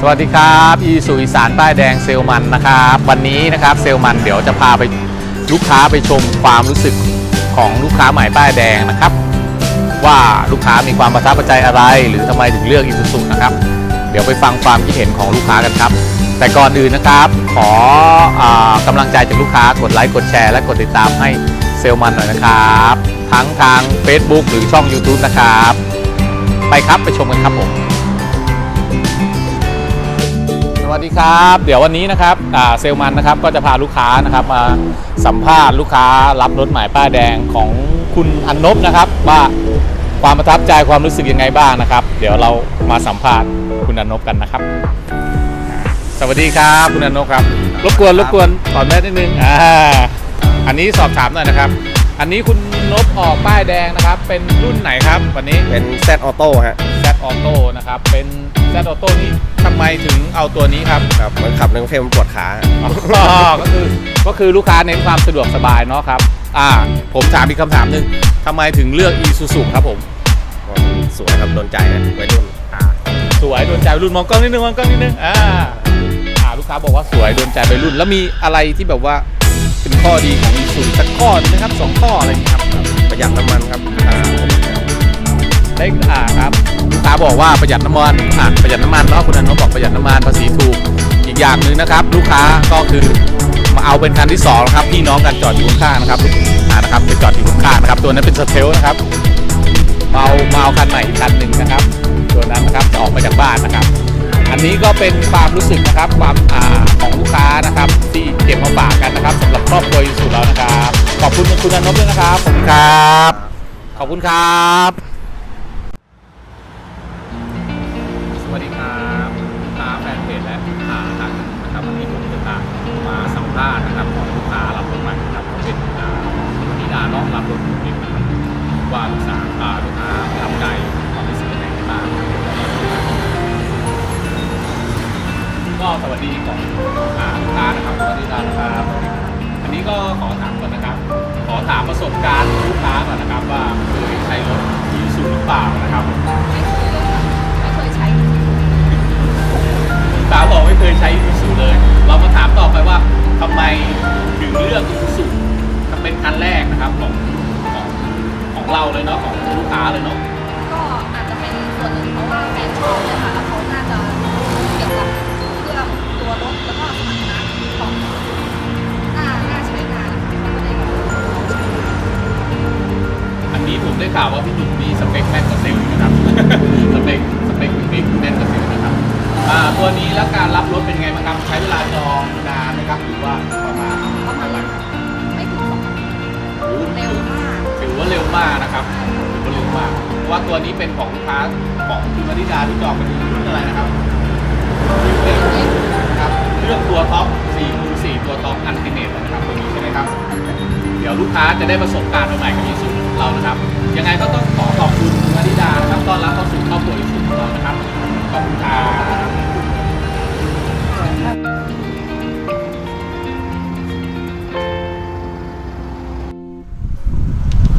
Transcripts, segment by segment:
สวัสดีครับอีสุอีสานป้ายแดงเซลมันนะครับวันนี้นะครับเซลมันเดี๋ยวจะพาไปลูกค้าไปชมความรู้สึกของลูกค้าใหม่ป้ายแดงนะครับ ว่าลูกค้ามีความประทับใจอะไร หรือทำไมถึงเลือกอีสุสุนะครับ เดี๋ยวไปฟังความคิดเห็นของลูกค้ากันครับ แต่ก่อนอื่นนะครับ ขออากำลังใจจากลูกค้ากดไลค์กดแชร์และกดติดตามให้เซลมันหน่อยนะครับทั้งทาง Facebook หรือช่อง YouTube นะครับ ไปครับไปชมกันครับผม วัสดีครับ เดี๋ยววันนี้นะครับอ่าเซลมันนะครับก็จะพาลูกค้านะครับมาสัมภาษณ์ลูกค้ารับรถหมายป้ายแดงของคุณอันนบนะครับว่าความประทับใจความรู้สึกยังไงบ้างนะครับ เดี๋ยวเรามาสัมภาษณ์คุณอันนบกันนะครับ สวัสดีครับคุณอันนบครับรบกวนรบกวนถอดแมสนิดนึงอ่าอันนี้สอบถามหน่อยนะครับ อันนี้คุณนบออกป้ายแดงนะครับ เป็นรุ่นไหนครับวันนี้เป็น Z Auto ฮะ Z Auto นะครับ เป็น Z Auto นี่ทำไมถึงเอาตัวนี้ครับ ครับมันขับในกรุงเทพมันปวดขาอ๋อก็คือก็คือลูกค้าเน้นความสะดวกสบายเนาะครับ อ่า ผมถามอีกคำถามหนึ่งทำไมถึงเลือก Isuzu ครับผมมันสวยครับโดนใจนะวัยรุ่นอ่าสวยโดนใจวัยรุ่นมองกล้องนิดนึงมองกล้องนิดนึงอ่าอ่าลูกค้าบอกว่าสวยโดนใจวัยรุ่น แล้วมีอะไรที่แบบว่า เป็นข้อดีของ Isuzu สักข้อหนึงนะครับสองข้ออะไรอย่างเงี้ยครับประหยัดน้ำมันครับอ่าได้อ่าครับลูกค้าบอกว่าประหยัดน้ำมันอ่าประหยัดน้ำมันเนาะคุณอนุบอกประหยัดน้ำมันภาษีถูกอีกอย่างหนึ่งนะครับ ลูกค้าก็คือมาเอาเป็นคันที่สองนะครับพี่น้องกันจอดอยู่ข้างๆนะครับอ่านะครับไปจอดอยู่ข้างๆนะครับตัวนั้นเป็นสเทลนะครับมาเอามาเอาคันใหม่อีกคันหนึ่งนะครับตัวนั้นนะครับจะออกมาจากบ้านนะครับ อันนี้ก็เป็นความรู้สึกนะครับความอ่าของลูกค้านะครับ ที่เก็บมาฝากกันนะครับสำหรับครอบครัวยูสุเรานะครับ ขอบคุณคุณอนนท์ด้วยนะครับขอบคุณครับ ขอบคุณครับ สวัสดีครับลูกค้าแฟนเพจและลูกค้าทางนะครับวันนี้ผมจะพามาสัมภาษณ์นะครับของลูกค้ารับรถใหม่นะครับเขาเป็นอ่ามีดาน้องรับรถจริงนะครับว่าลูกค้าอ่าลูกค้าประทับใจความรู้สึกยังไงกันบ้าง ก็สวัสดีของอ่าลูกค้านะครับสวัสดีครับนะครับอันนี้ก็ขอถามก่อนนะครับ ขอถามประสบการณ์ลูกค้าก่อนนะครับว่าเคยใช้รถอีซูหรือเปล่านะครับไม่เคยใช้สาบอกไม่เคยใช้อีซูเลย เรามาถามต่อไปว่าทำไมถึงเลือกอีซูเป็นคันแรกนะครับของของของเราเลยเนาะของลูกค้าเลยเนาะ ได้ข่าวว่าพี่หนุ่มมีสเปคแม่นกว่าเซลล์นะครับ สเปคสเปคคุณบิ๊กแม่นกว่าเซลล์นะครับอ่าตัวนี้แล้วการรับรถเป็นไงบ้างครับใช้เวลาจองนานไหมครับหรือว่าประมาณประมาณเท่าไหร่ครับไม่ถึงสองนาทีโอ้โหเร็วมากถือว่าเร็วมากนะครับถือว่าเร็วมากเพราะว่าตัวนี้เป็นของลูกค้าของคุณมาริดาที่จองเป็นรุ่นอะไรนะครับครับเครื่องตัวท็อป4คูณ4ตัวท็อปอันติเนตนะครับตัวนี้ใช่ไหมครับ เดี๋ยวลูกค้าจะได้ประสบการณ์ใหม่ๆกับยีสุเรานะครับ ยังไงก็ต้องขอขอบคุณคุณมาริดานะครับต้อนรับเข้าสู่ครอบครัวยีสุของเรานะครับขอบคุณครับ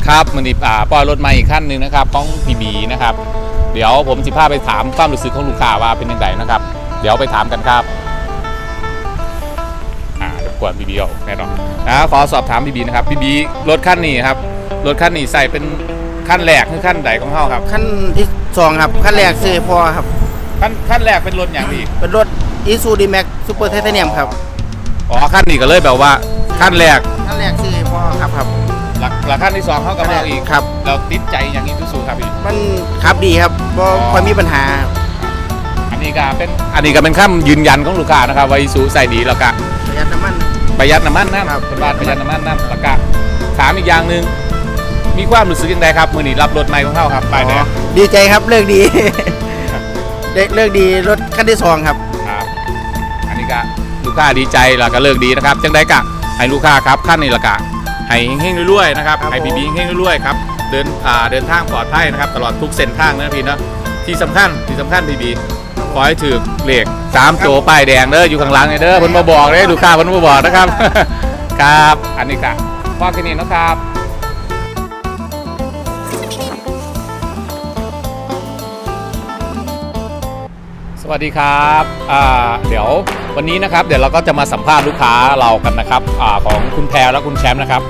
ครับมันนี้อ่าปล่อยรถมาอีกขั้นหนึ่งนะครับป้องพีบีนะครับ เดี๋ยวผมสิพาไปถามความรู้สึกของลูกค้าว่าเป็นยังไงนะครับ เดี๋ยวไปถามกันครับอ่ารบกวนบีบีออกแน่นอนนะขอสอบถามบีบีนะครับบีบีรถขั้นนี้ครับรถขั้นนี้ใส่เป็น ขั้นแรกคือขั้นใดของเขาครับขั้นที่สองครับขั้นแรกซื้อพอครับ ขั้นขั้นแรกเป็นรถอย่างพี่เป็นรถอีซูดีแม็กซูเปอร์ไทเทเนียมครับอ๋อขั้นนี้ก็เลยแบบว่าขั้นแรกขั้นแรกซื้อพอครับครับหลักหลักขั้นที่สองเขาก็มาอีกครับ เราติดใจอย่างนี้ทุสูครับพี่มันขับดีครับบ่อ๋อค่อยมีปัญหา อันนี้ก็เป็นอันนี้ก็เป็นข้ามยืนยันของลูกค้านะครับว่าอีซูใส่ดีแล้วก็ประหยัดน้ำมันประหยัดน้ำมันนะครับเป็นบ้านประหยัดน้ำมันนะแล้วก็ถามอีกอย่างหนึ่ง มีความรู้สึกยังไงครับมือนี้รับรถใหม่ของเขาครับไปแดงดีใจครับเลิกดีได้เลิกดีรถขั้นที่สองครับ ครับ อันนี้ก็ลูกค้าดีใจแล้วก็เลิกดีนะครับจังได้กะให้ลูกค้าครับขั้นนี้ละกะให้เฮงๆรวยๆนะครับครับให้ผมบีบีเฮงๆรวยๆครับเดินอ่าเดินทางปลอดภัยนะครับ ตลอดทุกเส้นทางนะพี่เนาะที่สำคัญที่สำคัญบีบีขอให้ถือเลขสามโจป้ายแดงเด้ออยู่ข้างหลังเนี่ยเด้อเพิ่นมาบอกเลยลูกค้าเพิ่นมาบอกนะครับ ครับ อันนี้กะพ่อแค่นี้นะครับ วัสดีครับอ่าเดี๋ยววันนี้นะครับเดี๋ยวเราก็จะมาสัมภาษณ์ลูกค้าเรากันนะครับอาของคุณแพรและคุณแชมป์นะครับ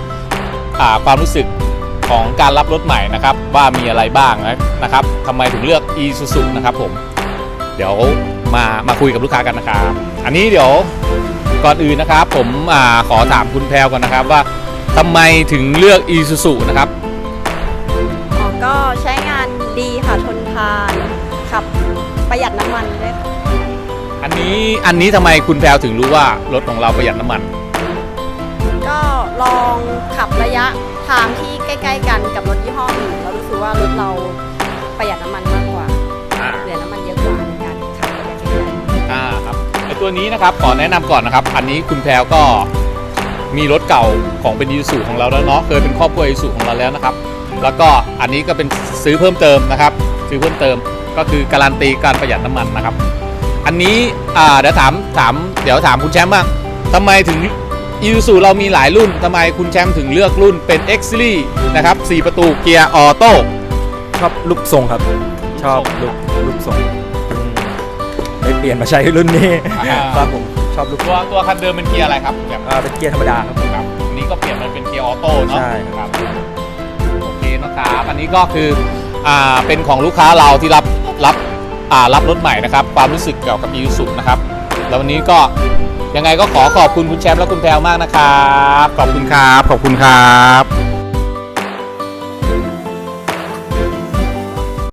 อ่าความรู้สึกของการรับรถใหม่นะครับ ว่ามีอะไรบ้างนะครับทำไมถึงเลือก e s u s u นะครับผม เดี๋ยวมามาคุยกับลูกค้ากันนะครับ อันนี้เดี๋ยวก่อนอื่นนะครับ ผมอาขอถามคุณแพรก่อนนะครับว่าทำไมถึงเลือก e s u s u นะครับอ๋อก็ใช้งานดีค่ะทนทานขับ ประหยัดน้ำมันด้วยค่ะอันนี้อันนี้ทำไมคุณแพรถึงรู้ว่ารถของเราประหยัดน้ำมัน ก็ลองขับระยะทางที่ใกล้ ๆ กันกับรถยี่ห้ออื่นเรารู้สึกว่ารถเราประหยัดน้ำมันมากกว่าอ่า เหลือน้ำมันเยอะกว่าในการขับระยะไกลอ่าครับไอตัวนี้นะครับขอแนะนำก่อนนะครับ อันนี้คุณแพรวก็มีรถเก่าของเป็นยูสุของเราแล้วเนาะเคยเป็นครอบครัวยูสุของเราแล้วนะครับ แล้วก็อันนี้ก็เป็นซื้อเพิ่มเติมนะครับ ซื้อเพิ่มเติม ก็คือการันตีการประหยัดน้ำมันนะครับ อันนี้อ่าเดี๋ยวถามถามเดี๋ยวถามคุณแชมป์บ้างทำไมถึงยูสุเรามีหลายรุ่นทำไมคุณแชมป์ถึงเลือกรุ่นเป็น X Series นะครับ4ประตูเกียร์ออโต้ชอบลูกทรงครับ ชอบลูกลูกทรงอืมเลยเปลี่ยนมาใช้รุ่นนี้อ่าครับผมชอบลูกตัวตัวคันเดิมเป็นเกียร์อะไรครับแบบอ่าเป็นเกียร์ธรรมดาครับครับอันนี้ก็เปลี่ยนมันเป็นเกียร์ออโต้เนาะใช่ครับโอเคนะครับอันนี้ก็คืออ่าเป็นของลูกค้าเราที่รับ รับอ่ารับรถใหม่นะครับ ความรู้สึกเกี่ยวกับอีซูนะครับ แล้ววันนี้ก็ยังไงก็ขอขอบคุณคุณแชมป์และคุณแพลวมากนะครับ ขอบคุณครับ ขอบคุณครับ